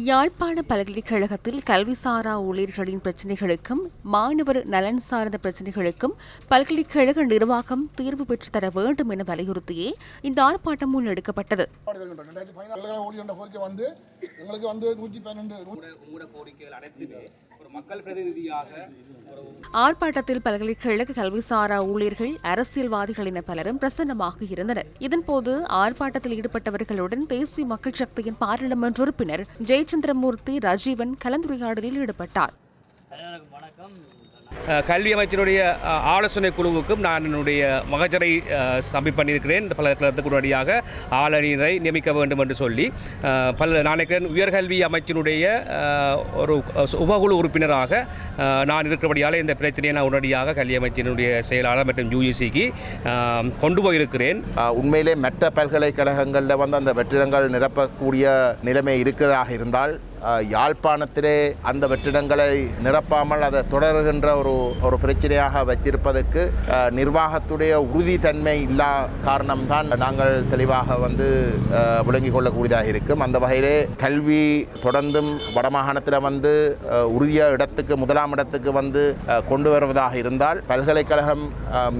யாழ்ப்பாண பல்கலைக்கழகத்தில் கல்விசாரா ஊழியர்களின் பிரச்சினைகளுக்கும் மாணவர் நலன் சார்ந்த பிரச்சினைகளுக்கும் பல்கலைக்கழக நிர்வாகம் தீர்வு பெற்றுத் தர வேண்டும் என வலியுறுத்தியே இந்த ஆர்ப்பாட்டம் முன்னெடுக்கப்பட்டது வந்து எங்களுக்கு வந்து நூற்றி பன்னெண்டு ஆர்ப்பாட்டத்தில் பல்கலைக்கழக கல்விசாரா ஊழியர்கள் அரசியல்வாதிகள் என பலரும் பிரசன்னமாக இருந்தனர். இதன்போது ஆர்ப்பாட்டத்தில் ஈடுபட்டவர்களுடன் தேசிய மக்கள் சக்தியின் பாராளுமன்ற உறுப்பினர் ஜெயச்சந்திரமூர்த்தி ராஜீவன் கலந்துரையாடலில் ஈடுபட்டார். அஹ், கல்வி அமைச்சருடைய ஆலோசனை குழுவுக்கும் நான் என்னுடைய மகஜரை அஹ், சப்மிட் பண்ணியிருக்கிறேன். இந்த பல்கலைக்கழகத்துக்கு உடனடியாக ஆளணியினரை நியமிக்க வேண்டும் என்று சொல்லி அஹ், பல நான் உயர்கல்வி அமைச்சினுடைய ஒரு உபகுழு உறுப்பினராக நான் இருக்கிறபடியால் இந்த பிரச்சனையை நான் உடனடியாக கல்வி அமைச்சினுடைய செயலாளர் மற்றும் யூஇசிக்கு கொண்டு போயிருக்கிறேன். உண்மையிலே மற்ற பல்கலைக்கழகங்களில் வந்து அந்த வெற்றிடங்கள் நிரப்பக்கூடிய நிலைமை இருக்கிறதாக இருந்தால் யாழ்ப்பாணத்திலே அந்த வெற்றிடங்களை நிரப்பாமல் அதை தொடர்கின்ற ஒரு ஒரு பிரச்சனையாக வைத்திருப்பதற்கு நிர்வாகத்துடைய உறுதித்தன்மை இல்லா காரணம்தான் நாங்கள் தெளிவாக வந்து விளங்கிக் கொள்ளக்கூடியதாக இருக்கும். அந்த வகையிலே கல்வி தொடர்ந்தும் வடமாகாணத்தில் வந்து உரிய இடத்துக்கு முதலாம் இடத்துக்கு வந்து கொண்டு வருவதாக இருந்தால் பல்கலைக்கழகம்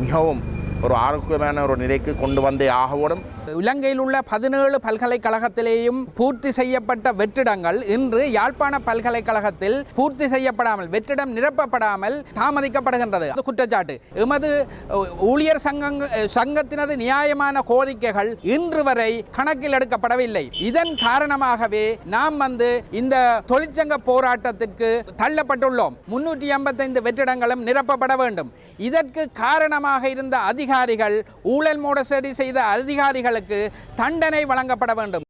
மிகவும் ஒரு ஆரோக்கியமான ஒரு நிலைக்கு கொண்டு வந்தே ஆகணும். இலங்கையில் உள்ள பதினேழு பல்கலைக்கழகத்திலேயும் பூர்த்தி செய்யப்பட்ட வெற்றிடங்கள் இன்று யாழ்ப்பாண பல்கலைக்கழகத்தில் பூர்த்தி செய்யப்படாமல் வெற்றிடம் நிரப்பப்படாமல் தாமதிக்கப்படுகின்றது. அது குற்றச்சாட்டு. எமது ஊழியர் சங்கங் சங்கத்தினது நியாயமான கோரிக்கைகள் இன்று வரை கணக்கில் எடுக்கப்படவில்லை. இதன் காரணமாகவே நாம் வந்து இந்த தொழிற்சங்க போராட்டத்திற்கு தள்ளப்பட்டுள்ளோம். முன்னூற்றி ஐம்பத்தைந்து வெற்றிடங்களும் நிரப்பப்பட வேண்டும். இதற்கு காரணமாக இருந்த அதிக அதிகாரிகள் ஊழல் மோசடி செய்த அதிகாரிகளுக்கு தண்டனை வழங்கப்பட வேண்டும்.